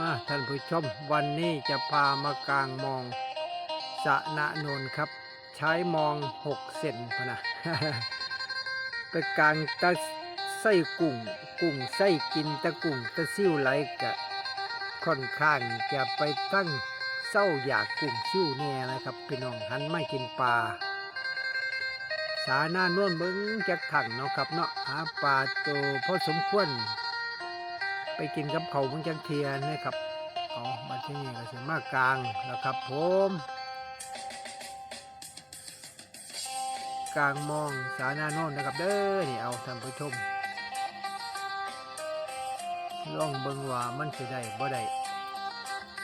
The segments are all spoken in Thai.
มาท่านผู้ชมวันนี้จะพามากลางมองสะนะนนครับ ใช้มองหกเซนพนะไปกลางตะไส้กุ้งกุ้งไส้กินตะกุ้งตะซิ่วไหลกะค่อนข้างจะไปตั้งเศร้าอยากกุ้งซิ่วแน่นะครับพี่น้องหันไม่กินปลาสาหน้านวลเบิ้งจากถังเนาะครับเนาะหาปลาโตวพอสมควร ไปกินกับเขาเพิ่งจังเทียนนะครับเอามาที่นี่ก็สิมากลางแล้วครับผมกลางมองสาหน้าโน่นนะครับเด้อนี่เอาท่านผู้ชมลองเบิ่งว่ามันสิได้บ่ได้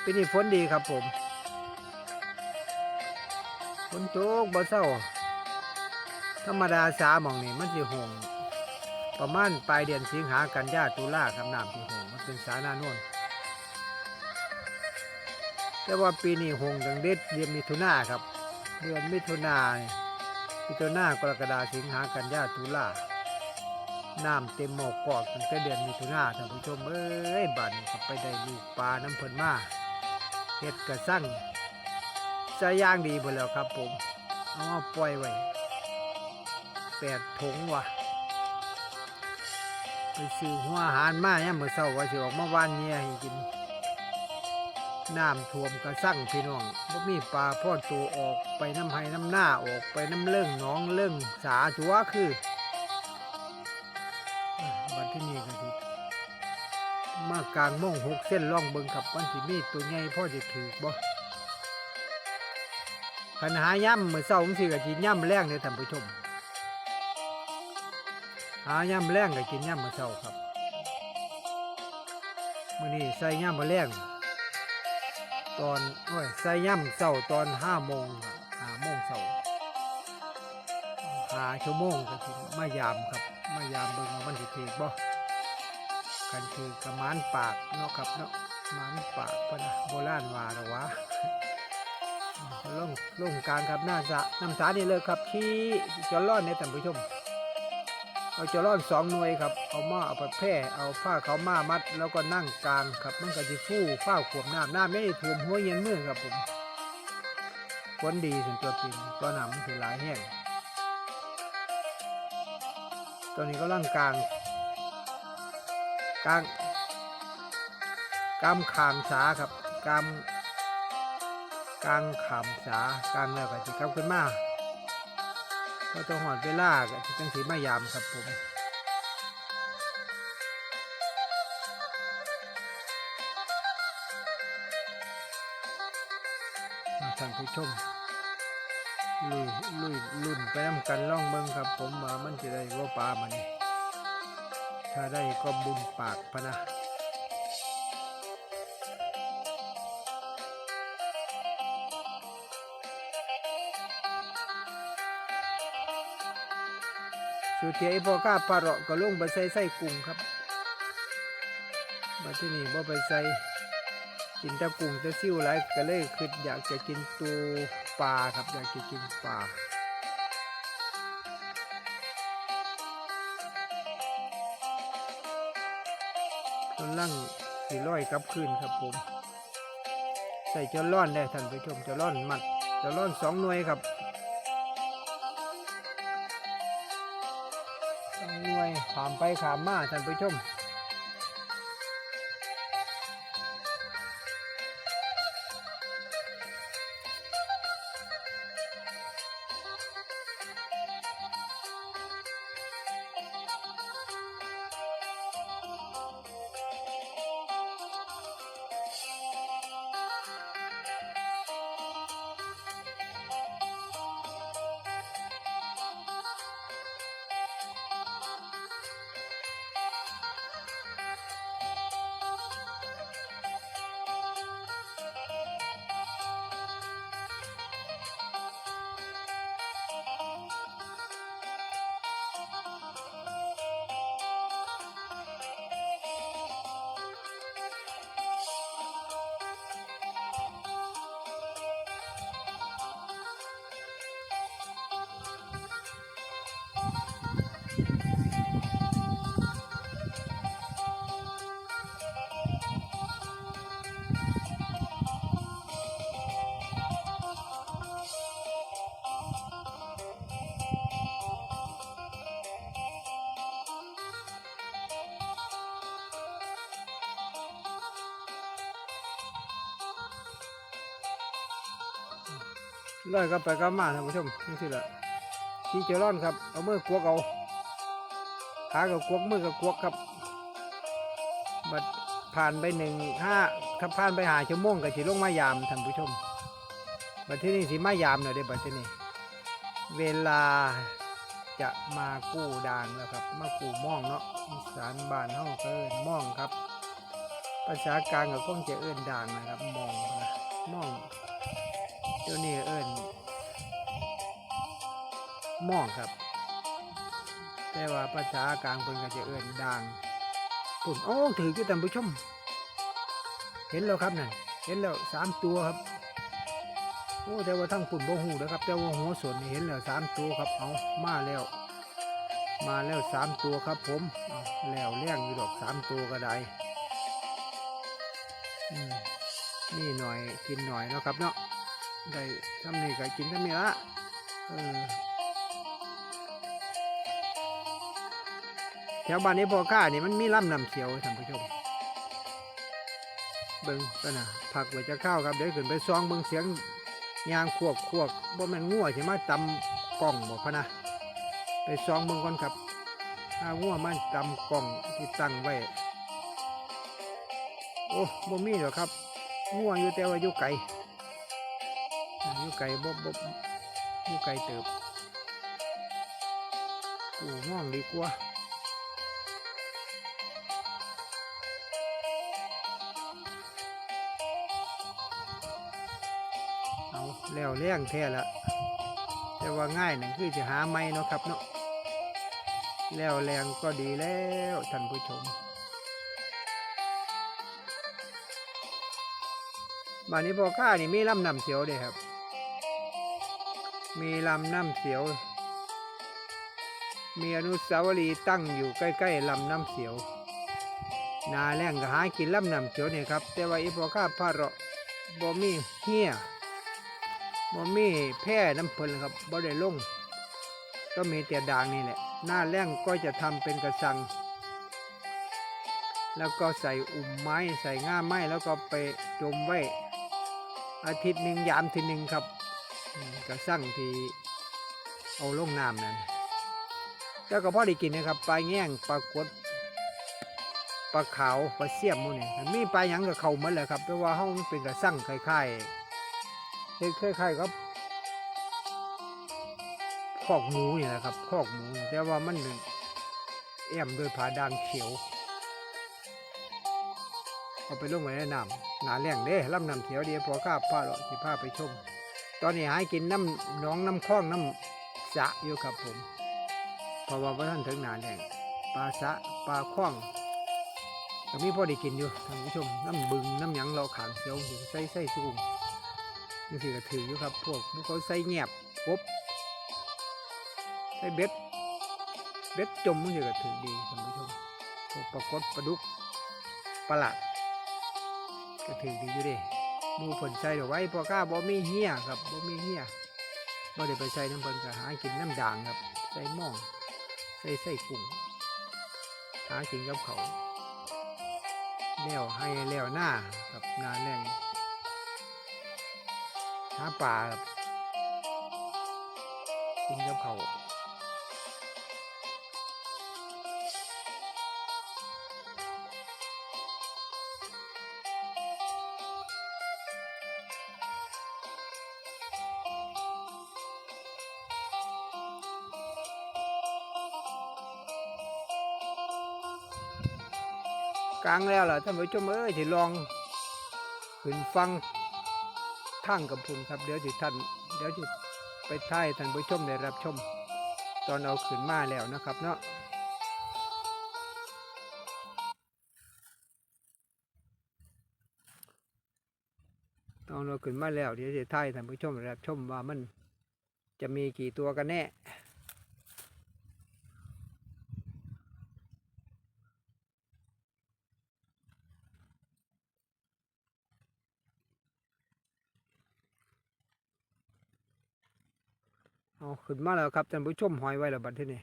ปีนี้ฝนดีครับผมฝนตกบ่เศร้า ธรรมดาสาหมองนี่มันสิหงประมาณปลายเดือนสิงหากันยาตุลาครับน้ำที่หง เป็นสาหน้าน่นแต่ว่าปีนี้หงดังเด็ดเดือนมิถุนาครับ เดือนมิถุนาเนี่ยมิถุนากรกฎาสิงหากันยาตุลาน้ำเต็มหมอกกอกตั้งแต่เดือนมิถุนาท่านผู้ชมเอ้ยบันก็ไปได้ลูกปลาน้ำเพิ่นมาเฮ็ดกระสั่งใส่ย่างดีหมดแล้วครับผม เอาปล่อยไว้แปดถุงว่ะ ซื้อหัวอาหารมาเนี่ยามมื่อเช้าว่าสิออกมาวานเนี่ยให้กินน้ำท่วมกระสั่งพี่น้องบ่มีปลาพ่อตัวออกไปน้ำไห้น้ำหน้าออกไปน้ำเลิ่งหนองเลิ่งสาตัวคือบัดที่นี่ก็สิมากลางโม่งหกเส้นล่องเบิงกับวันที่มีตัวใหญ่พ่อจะถือบ่ปัญหาย่ำมื่อเช้าผมสิก็กินย่ำแรงเลยท่านผู้ชม หาย่ำแรงก็กินย่ำมื้อเช้าครับมื้อนี้ใส่ย่ำมื้อแรงตอนโอ้ยใส่ย่ำเช้าตอนห้าโมงครับห้าโมงเช้าหาชั่วโมงก็ถึงมายามครับมายามเบิ่งว่ามันสิถือบ่กันคือกระมานปากเนาะครับเนาะมานปากพะนะโบราณว่าหรอวะลงลงกลางครับหน้าสะน้ำสานี่เลยครับที่จอร้อนเนี่ยท่านผู้ชม เอาจะร่อนสองหน่วยครับ เอามาเอาไปแพร่เอาผ้าเขาวมามัด แล้วก็นั่งกลางครับ มันก็จะฟู่ฟ้าขวบน้ำน้ำไม่ได้ท่วมหัวเย็นมือครับผมฝนดีถึงตัวปินตัวหนำมันคือหลายแห้งตอนนี้ก็ร่างกลางกลางกามขามสาครับกามกลางขามสากลางแล้วก็จะกลับขึ้นมา ก็ต้องหอดเวลาก็จังสีมายามครับผมมาท่านผู้ชมลุยลุยลุ่นไปน้ำกันล่องเมืองครับ ผมว่ามันจะได้ว่าปลามันถ้าได้ก็บุญปากพะนะ สุเทียไอ้พ่อข้าปลาเราะก็ลงไปใส่ไส้กุ้งครับมาที่นี่บ่ไปใส่กินตะกุ้งตะซิ่วไรก็เลยคืออยากจะกินตัวปลาครับ อยากจะกินปลากำลังสีร้อยกลับคืนครับผม ใส่จะร่อนได้ท่านผู้ชมจะร่อนมัดจะร่อนสองหน่วยครับ หน่วยขามไปขามมาท่านผู้ชม ลอยก็ไปก็มาท่านผู้ชมนี่สิละขี่เจร้อนครับ เอามือกวกเอาขากับกวกมือกับกวกครับบัดผ่านไปหนึ่งห้าถ้าผ่านไปหาชั่วโมงก็สิลงมายามท่านผู้ชมบัดที่นี่สิมายามหน่อยเด้บัดที่นี่เวลาจะมากู้ด่างแล้วครับ มากู้ม่องเนาะอีสานบ้านเฮาก็เอิ้นม่องครับ ภาษากลางก็คงจะเอิ้นด่างนะครับมองนะม่อง เดี๋ยวนี้เอิ้นม่องครับ แต่ว่าภาษากลางเพิ่นก็จะเอิ้นด่างปุ่นโอ้ถืออยู่ท่านผู้ชม เห็นแล้วครับนั่นเห็นแล้วสามตัวครับโอ้แต่ว่าทั้งปุ่นบ่หูนะครับ แต่ว่าหัวสนนี่เห็นแล้วสามตัวครับเอามาแล้ว มาแล้วสามตัวครับ ผมเอาแล้วเลี้ยงอยู่ดอกสามตัวก็ได้นี่หน่อยกินหน่อยนะครับเนาะ ได้ทำนี่ก็กินทำนี่ละเออแถวบ้านนี้พอก้านี่มันมีลำนำเสียวท่านผู้ชม เบิ้งก็นะผักไว้จะเข้าวครับเดี๋ยวขึ้นไปซองเบิ้งเสียงยางขวกขวกบ่แม่นงัวใช่ไหมตำกล่องบอกพะนะไปซองเบิ้งก่อนครับถ้างัวมันตำกล่องที่ตั้งไว้โอ้บ่มีหรอครับงัวอยู่แต่ว่าอยู่ไกล อยู่ไก่บ่บ่อยู่ไก่เติบกูง่องดีกว่าเอาแล้วเลี้ยงแท้ละแต่ว่าง่ายหนึ่งคือจะหาไม้เนาะครับเนาะแล้วแรงก็ดีแล้วท่านผู้ชมบ้านนี้พอข้านี่มีลำนำเสียวเด้ครับ มีลำน้ำเสียว มีอนุสาวรีย์ตั้งอยู่ใกล้ๆลำน้ำเสียว นาแรงก็หากินลำน้ำเสียวเนี่ยครับ แต่ว่าอีพอข้าพาเราะบ่มีเหี้ยบ่มีแพร่น้ำเพลินครับบ่ได้ลง ก็มีแต่ด่างนี่แหละ หน้าแรงก็จะทำเป็นกระสัง แล้วก็ใส่อุ่มไม้ใส่ง่าไม้แล้วก็ไปจมไว้ อาทิตย์หนึ่งยามทีหนึ่งครับ อืมก็สั่งที่เอาลงน้ำนั่นแล้วก็พอได้กินนะครับปลาแง่งปลากดปลาขาวปลาเสียมมูนี่มีปลาหยังกับเขาหมันแหละครับแต่ว่าเขามันเป็นกระสั่งคล้ายๆคล้ายๆครับคอกหมูนี่แหละครับคอกหมูแต่ว่ามันแอมโดวยผาด่างเขียวเอาไปลงไว้ในน้ำหนาแรงเด้ลำน้ำเขียวเดียวพอข้าพาเราสิพาไปชม ตอนนี้หายกินน้ำหน้องน้ำคลองน้ำสะอยู่ครับผมเพราะว่าพระท่านถึงหนาแดงปลาสะปลาคลองก็มีพอได้กินอยู่ท่านผู้ชมน้ำบึงน้ำหยังเราขางเสียวใส่ใส่สูงนี่สิก็ถืออยู่ครับ พวกพวกเขาใส่แงบกบใส่เบ็ดเบ็ดจมมันสิก็ถือดีท่านผู้ชมพวกปลากดปลาดุกปลาหลัดก็ถือดีอยู่เดิ มูผลใส่เอาไว้พอก้าบ่มีเหี้ยครับบ่มีเหี้ยบ่ได้ไปใส่น้ำเพิ่นก็หากินน้ำด่างครับ ใส่หม้องใส่ใส่กุ้งหากินกับเขาแล้วให้แล้วหน้าครับนาแรงหาปลาครับกินกับเขา กลางแล้วล่ะท่านผู้ชมเอ้ยที่ลองขึ้นฟังทั้งกับพุ่นครับ เดี๋ยวที่ท่านเดี๋ยวที่ไปท่ายท่านผู้ชมได้รับชม ตอนเอาขึ้นมาแล้วนะครับเนาะตอนเราขึ้นมาแล้วเดี๋ยวจะท่ายท่านผู้ชมได้รับชมว่ามันจะมีกี่ตัวกันแน่ เอาขึ้นมาแล้วครับท่านผู้ชมหอยไว้แล้วบัดที่นี่